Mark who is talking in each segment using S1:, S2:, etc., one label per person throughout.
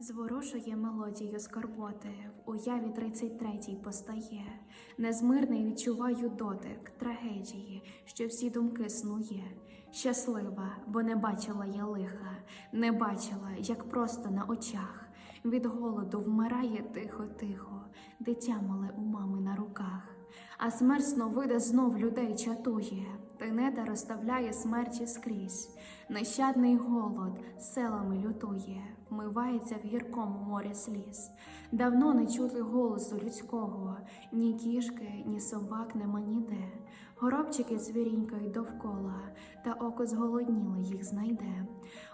S1: Зворушує мелодію скорботи, в уяві тридцять третій постає. Незмирний відчуваю дотик трагедії, що всі думки снує. Щаслива, бо не бачила я лиха, не бачила, як просто на очах. Від голоду вмирає тихо-тихо, дитя мале у мами на руках. А смерть сновида знов людей чатує, тинеда розставляє смерті скрізь. Нещадний голод селами лютує, вмивається в гіркому морі сліз. Давно не чути голосу людського, ні кішки, ні собак нема ніде. Горобчики звірінькають довкола, та око зголодніле їх знайде.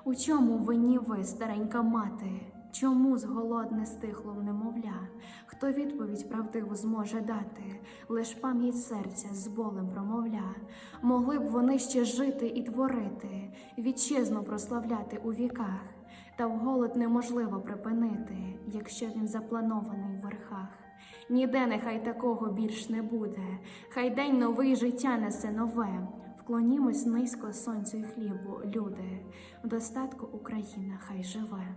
S1: У чому винні ви, старенька мати? Чому зголодне стихло немовля? Хто відповідь правдиву зможе дати? Лиш пам'ять серця з болем промовля. Могли б вони ще жити і творити, вітчизну прославляти у віках, та в голод неможливо припинити, якщо він запланований в верхах. Ніде нехай такого більш не буде, хай день новий життя несе нове. Вклонімось низько сонцю й хлібу, люди, в достатку Україна хай живе.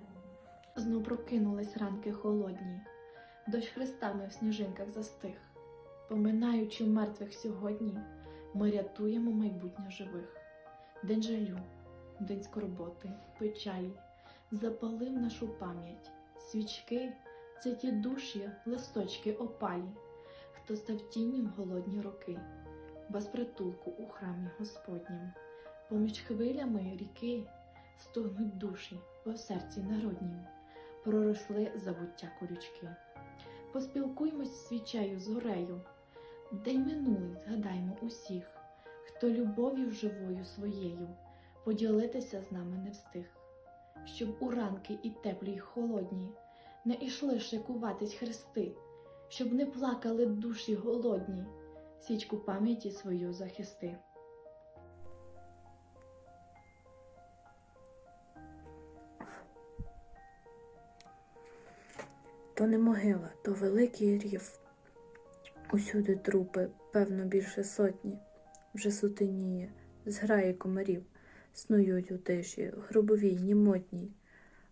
S2: Знов прокинулись ранки холодні, дощ хрестами в сніжинках застиг. Поминаючи мертвих сьогодні, ми рятуємо майбутнє живих. День жалю, день скорботи, печалі, запалив нашу пам'ять. Свічки це ті душі, листочки опалі, хто став тінню в голодні роки, без притулку у храмі Господнім. Поміж хвилями ріки стогнуть душі, бо в серці народнім проросли забуття колючки. Поспілкуймось свічею з горею. День минулий згадаймо усіх, хто любов'ю живою своєю поділитися з нами не встиг, щоб у ранки і теплі, й холодні не ішли шикуватись хрести, щоб не плакали душі голодні, січку пам'яті свою захисти.
S3: То не могила, то великий рів. Усюди трупи, певно, більше сотні, вже сутеніє, зграє комарів, снують у тиші, грубовій, німотній,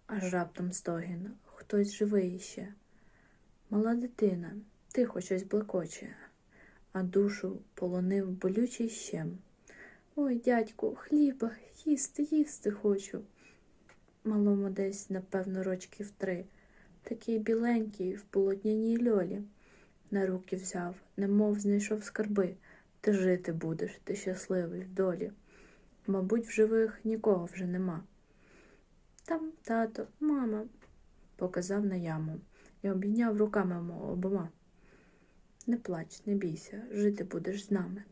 S3: аж раптом стогін, хтось живий ще. Мала дитина, тихо щось блекоче, а душу полонив болючий щем. Ой, дядьку, хліба, їсти, їсти хочу. Малому десь, напевно, рочків три такий біленький в полотняній льолі. На руки взяв, немов знайшов скарби. Ти жити будеш, ти щасливий в долі. Мабуть, в живих нікого вже нема. Там тато, мама, показав на яму і обійняв руками обома. Не плач, не бійся, жити будеш з нами.